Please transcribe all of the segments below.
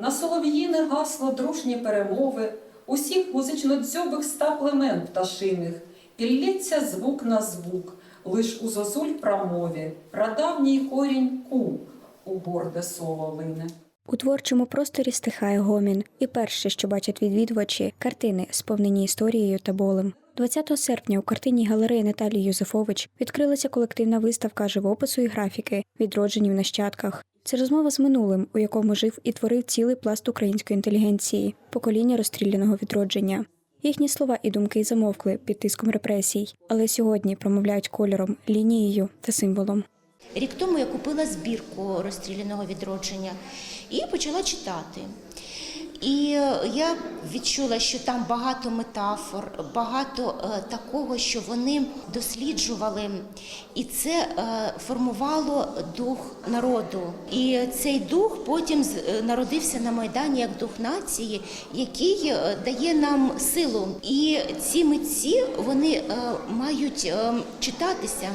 На солов'їне гасло дружні перемови, усіх музично-дзьобих ста племен пташиних, і звук на звук, лиш у зозуль промові, прадавній корінь ку у горде соло лине. У творчому просторі стихає гомін, і перше, що бачать відвідувачі, картини, сповнені історією та болем. 20 серпня у картинній галереї Наталії Юзефович відкрилася колективна виставка живопису і графіки, відроджені в нащадках. Це розмова з минулим, у якому жив і творив цілий пласт української інтелігенції, покоління розстріляного відродження. Їхні слова і думки замовкли під тиском репресій, але сьогодні промовляють кольором, лінією та символом. Рік тому я купила збірку розстріляного відродження і почала читати. І е, я відчула, що там багато метафор, багато е, такого, що вони досліджували, і це е, формувало дух народу. І цей дух потім народився на майдані як дух нації, який дає нам силу. І ці митці вони мають читатися.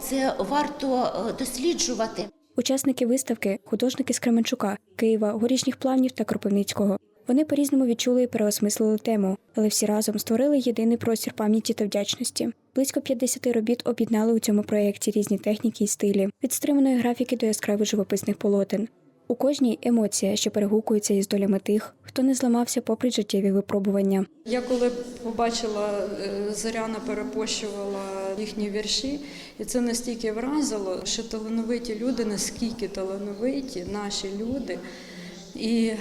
Це варто досліджувати. Учасники виставки художники з Кременчука, Києва, горішніх плавнів та Кропивницького. Вони по-різному відчули і переосмислили тему, але всі разом створили єдиний простір пам'яті та вдячності. Близько 50 робіт об'єднали у цьому проєкті різні техніки і стилі, від стриманої графіки до яскравих живописних полотен. У кожній емоція, що перегукується із долями тих, хто не зламався попри життєві випробування. Я коли побачила, е, Зоряна перепощувала їхні вірші, і це настільки вразило, що талановиті люди, наскільки талановиті наші люди, і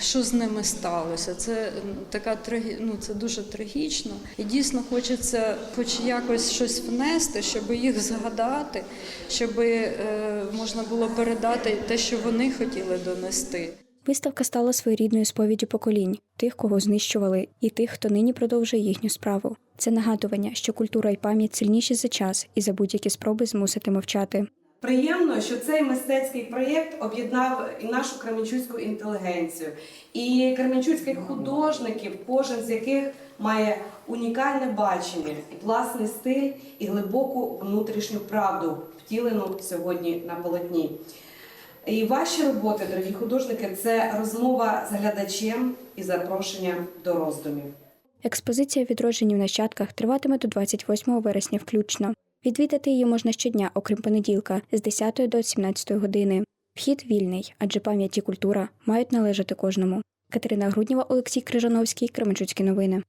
що з ними сталося. Це така ну, це дуже трагічно. І дійсно хочеться, хоч якось щось внести, щоб їх згадати, щоб е, можна було передати те, що вони хотіли донести. Виставка стала своєрідною сповіддю поколінь тих, кого знищували, і тих, хто нині продовжує їхню справу. Це нагадування, що культура і пам'ять сильніші за час і за будь-які спроби змусити мовчати. Приємно, що цей мистецький проєкт об'єднав і нашу кременчуцьку інтелігенцію, і кременчуцьких художників, кожен з яких має унікальне бачення, власний стиль, і глибоку внутрішню правду, втілену сьогодні на полотні. І ваші роботи, дорогі художники, це розмова з глядачем і запрошення до роздумів. Експозиція відроджені в нащадках триватиме до 28 вересня включно. Відвідати її можна щодня, окрім понеділка, з 10 до 17 години. Вхід вільний, адже пам'ять і культура мають належати кожному. Катерина Грудніва, Олексій Крижановський, Кременчуцькі новини.